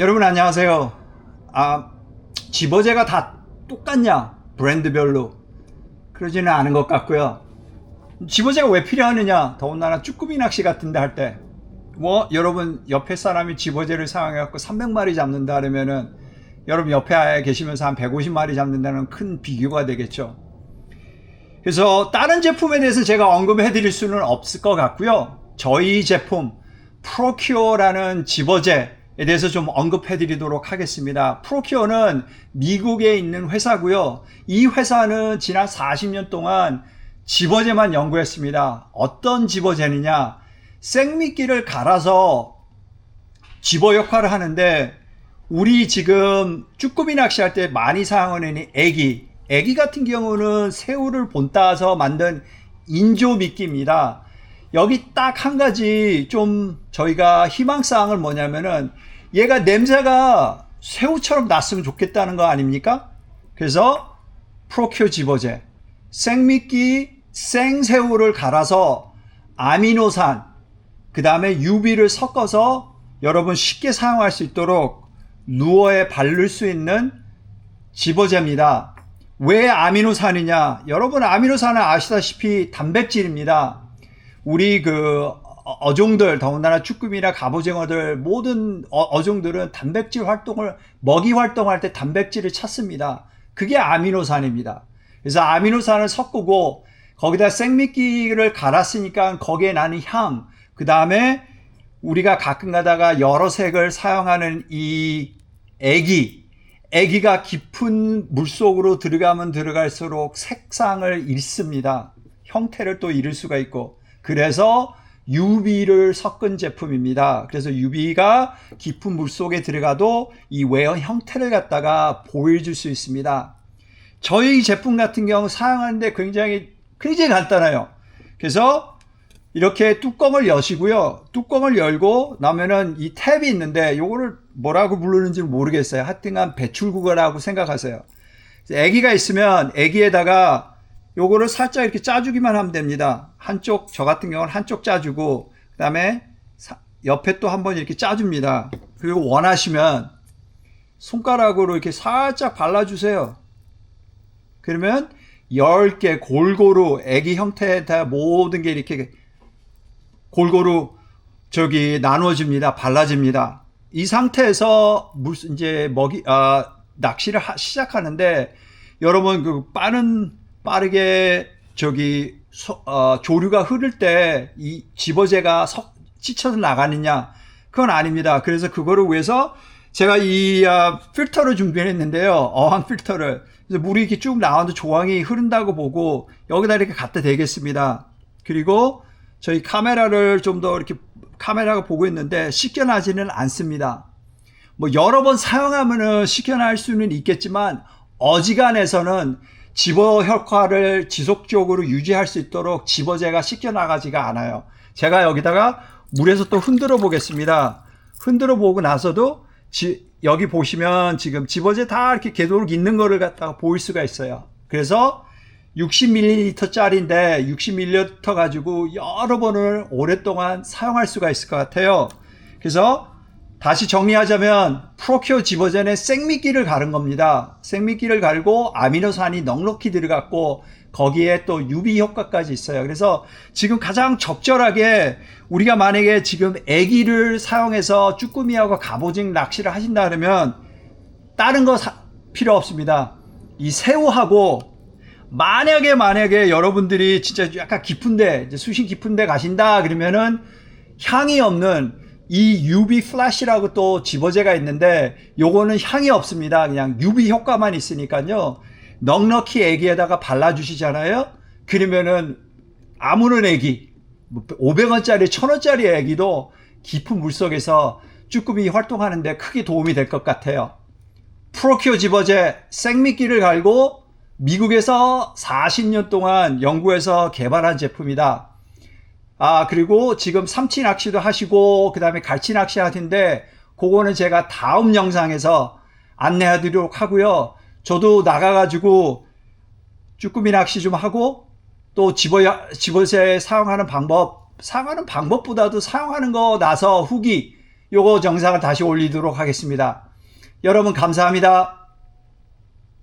여러분 안녕하세요. 아, 집어제가 다 똑같냐? 브랜드별로. 그러지는 않은 것 같고요. 집어제가 왜 필요하느냐? 더군다나 쭈꾸미 낚시 같은데 할 때. 뭐, 여러분, 옆에 사람이 집어제를 사용해갖고 300마리 잡는다 그러면은, 여러분 옆에 계시면서 한 150마리 잡는다는 큰 비교가 되겠죠. 그래서 다른 제품에 대해서 제가 언급해 드릴 수는 없을 것 같고요. 저희 제품 프로큐어라는 집어제에 대해서 좀 언급해 드리도록 하겠습니다. 프로큐어는 미국에 있는 회사고요. 이 회사는 지난 40년 동안 집어제만 연구했습니다. 어떤 집어제느냐? 생미끼를 갈아서 집어 역할을 하는데 우리 지금 쭈꾸미 낚시할 때 많이 사용하는 이 애기 애기 같은 경우는 새우를 본따서 만든 인조 미끼입니다. 여기 딱 한 가지 좀 저희가 희망사항을 뭐냐면은 얘가 냄새가 새우처럼 났으면 좋겠다는 거 아닙니까? 그래서 프로큐어 집어제 생미끼 생새우를 갈아서 아미노산 그 다음에 UV를 섞어서 여러분 쉽게 사용할 수 있도록 루어에 바를 수 있는 집어제입니다. 왜 아미노산이냐? 여러분 아미노산은 아시다시피 단백질입니다. 우리 그 어- 어종들 더군다나 쭈꾸미나 갑오징어들 모든 어- 어종들은 단백질 활동을 먹이 활동할 때 단백질을 찾습니다. 그게 아미노산입니다. 그래서 아미노산을 섞고 거기다 생미끼를 갈았으니까 거기에 나는 향, 그 다음에 우리가 가끔 가다가 여러 색을 사용하는 이 애기, 애기가 깊은 물 속으로 들어가면 들어갈수록 색상을 잃습니다. 형태를 또 잃을 수가 있고. 그래서 UV를 섞은 제품입니다. 그래서 UV가 깊은 물 속에 들어가도 이 외형 형태를 갖다가 보여줄 수 있습니다. 저희 제품 같은 경우 사용하는데 굉장히 굉장히 간단해요. 그래서 이렇게 뚜껑을 여시고요. 뚜껑을 열고 나면은 이 탭이 있는데 요거를 뭐라고 부르는지 모르겠어요. 하여튼간 배출구라고 생각하세요. 애기가 있으면 애기에다가 요거를 살짝 이렇게 짜주기만 하면 됩니다. 한쪽 저 같은 경우는 한쪽 짜주고 그 다음에 사- 옆에 또 한번 이렇게 짜줍니다. 그리고 원하시면 손가락으로 이렇게 살짝 발라주세요. 그러면 10개 골고루 애기 형태에 다 모든 게 이렇게 골고루 저기 나누어집니다. 발라집니다. 이 상태에서 물 이제 먹이 아 낚시를 하- 시작하는데 여러분 그 빠른 빠르게 저기 소- 어, 조류가 흐를 때 이 집어제가 석, 찢쳐서 나가느냐 그건 아닙니다. 그래서 그거를 위해서 제가 이 아, 필터를 준비했는데요. 어항 필터를 그래서 물이 이렇게 쭉 나오는데 조항이 흐른다고 보고 여기다 이렇게 갖다 대겠습니다. 그리고 저희 카메라를 좀 더 이렇게 카메라가 보고 있는데 씻겨나지는 않습니다. 뭐 여러 번 사용하면은 씻겨날 수는 있겠지만 어지간해서는 집어 효과를 지속적으로 유지할 수 있도록 집어제가 씻겨나가지가 않아요. 제가 여기다가 물에서 또 흔들어 보겠습니다. 흔들어 보고 나서도 지- 여기 보시면 지금 집어제 다 이렇게 궤도록 있는 거를 갖다가 보일 수가 있어요. 그래서 60ml짜리인데 60ml 가지고 여러 번을 오랫동안 사용할 수가 있을 것 같아요. 그래서 다시 정리하자면 프로큐어 집어전에 생미끼를 가른 겁니다. 생미끼를 갈고 아미노산이 넉넉히 들어갔고 거기에 또 UV 효과까지 있어요. 그래서 지금 가장 적절하게 우리가 만약에 지금 애기를 사용해서 쭈꾸미하고 갑오징 낚시를 하신다 그러면 다른 거 사- 필요 없습니다. 이 새우하고 만약에 만약에 여러분들이 진짜 약간 깊은데 수심 깊은데 가신다 그러면은 향이 없는 이 UV 플래시라고 또 집어제가 있는데 요거는 향이 없습니다. 그냥 UV 효과만 있으니까요. 넉넉히 애기에다가 발라주시잖아요. 그러면은 아무런 애기 500원짜리 1000원짜리 애기도 깊은 물속에서 쭈꾸미 활동하는데 크게 도움이 될 것 같아요. 프로큐어 집어제 생미끼를 갈고 미국에서 40년 동안 연구해서 개발한 제품이다. 아, 그리고 지금 삼치 낚시도 하시고, 그 다음에 갈치 낚시 하는데, 그거는 제가 다음 영상에서 안내해 드리도록 하고요. 저도 나가 가지고 쭈꾸미 낚시 좀 하고, 또 집어, 집어새 사용하는 방법, 사용하는 방법보다도 사용하는 거 나서 후기, 요거 영상을 다시 올리도록 하겠습니다. 여러분 감사합니다.